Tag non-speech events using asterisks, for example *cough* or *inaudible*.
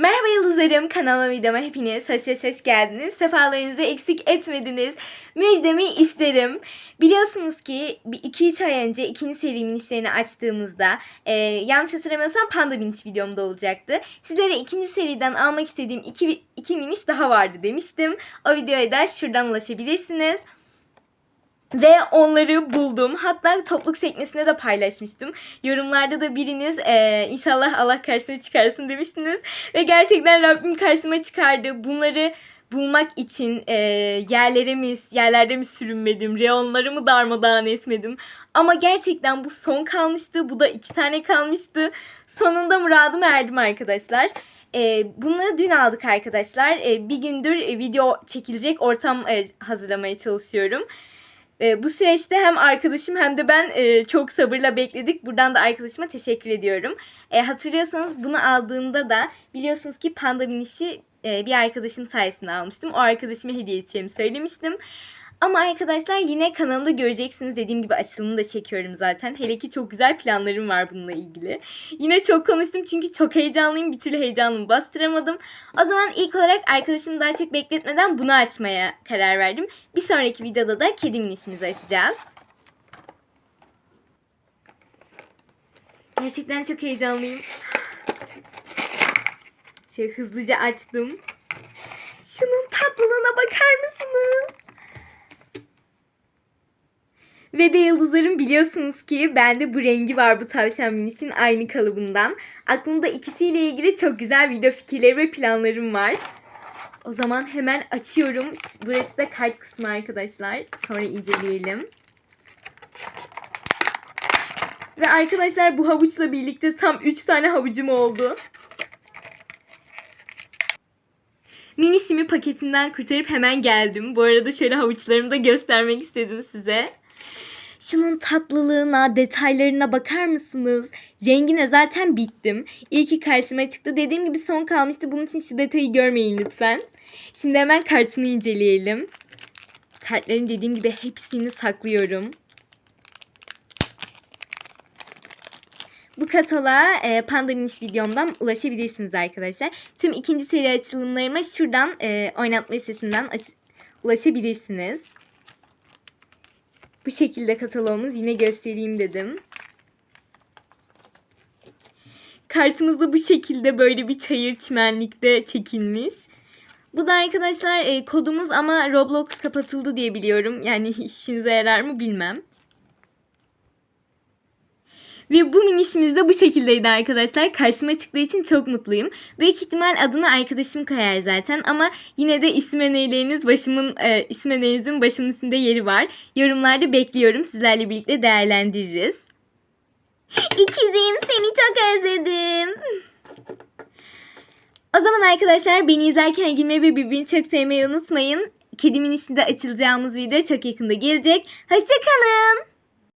Merhaba yıldızlarım, kanalıma videoma hepiniz hoş hoş hoş geldiniz. Sefalarınızı eksik etmediniz. Müjdemi isterim. Biliyorsunuz ki bir 2-3 ay önce ikinci serimin işlerini açtığımızda e, yanlış hatırlamıyorsam Panda Biniş videomda olacaktı. Sizlere ikinci seriden almak istediğim iki, iki miniş daha vardı demiştim. O videoya da şuradan ulaşabilirsiniz. Ve onları buldum. Hatta topluluk sekmesine de paylaşmıştım. Yorumlarda da biriniz eee, inşallah Allah karşısına çıkarsın demiştiniz. Ve gerçekten Rabbim karşıma çıkardı. Bunları bulmak için eee, yerlere mi, yerlerde mi sürünmedim, reyonları mı darmadağın etmedim. Ama gerçekten bu son kalmıştı. Bu da iki tane kalmıştı. Sonunda muradıma erdim arkadaşlar. Ee, bunları dün aldık arkadaşlar. Ee, bir gündür e, video çekilecek ortam e, hazırlamaya çalışıyorum. E, bu süreçte hem arkadaşım hem de ben e, çok sabırla bekledik. Buradan da arkadaşıma teşekkür ediyorum. E, hatırlıyorsanız bunu aldığımda da biliyorsunuz ki Panda Miniş'i e, bir arkadaşım sayesinde almıştım. O arkadaşıma hediye edeceğimi söylemiştim. Ama arkadaşlar yine kanalımda göreceksiniz. Dediğim gibi açılımını da çekiyorum zaten. Hele ki çok güzel planlarım var bununla ilgili. Yine çok konuştum çünkü çok heyecanlıyım. Bir türlü heyecanımı bastıramadım. O zaman ilk olarak arkadaşımı daha çok bekletmeden bunu açmaya karar verdim. Bir sonraki videoda da kedimin işimizi açacağız. Gerçekten çok heyecanlıyım. Şöyle hızlıca açtım. Şunun tatlılığına bakar mısınız? Ve de yıldızlarım biliyorsunuz ki bende bu rengi var bu tavşan minisinin aynı kalıbından. Aklımda ikisiyle ilgili çok güzel video fikirleri ve planlarım var. O zaman hemen açıyorum. Burası da kart kısmı arkadaşlar. Sonra inceleyelim. Ve arkadaşlar bu havuçla birlikte tam 3 tane havucum oldu. Minisimi paketinden kurtarıp hemen geldim. Bu arada şöyle havuçlarımı da göstermek istedim size. Şunun tatlılığına, detaylarına bakar mısınız? Rengine zaten bittim. İyi ki karşıma çıktı. Dediğim gibi son kalmıştı. Bunun için şu detayı görmeyin lütfen. Şimdi hemen kartını inceleyelim. Kartların dediğim gibi hepsini saklıyorum. Bu kataloğa e, Panda videomdan ulaşabilirsiniz arkadaşlar. Tüm ikinci seri açılımlarıma şuradan e, oynatma listesinden ulaşabilirsiniz. Bu şekilde kataloğumuz yine göstereyim dedim. Kartımız da bu şekilde böyle bir çayır çimenlikte çekilmiş. Bu da arkadaşlar e, kodumuz ama Roblox kapatıldı diye biliyorum. Yani *laughs* işinize yarar mı bilmem. Ve bu minişimiz de bu şekildeydi arkadaşlar. Karşıma çıktığı için çok mutluyum. Büyük ihtimal adını arkadaşım koyar zaten ama yine de isim önerileriniz başımın e, isim önerinizin başımın üstünde yeri var. Yorumlarda bekliyorum. Sizlerle birlikte değerlendiririz. İkizim seni çok özledim. O zaman arkadaşlar beni izlerken gülmeyi ve birbirini çok sevmeyi unutmayın. Kedimin içinde açılacağımız video çok yakında gelecek. Hoşçakalın.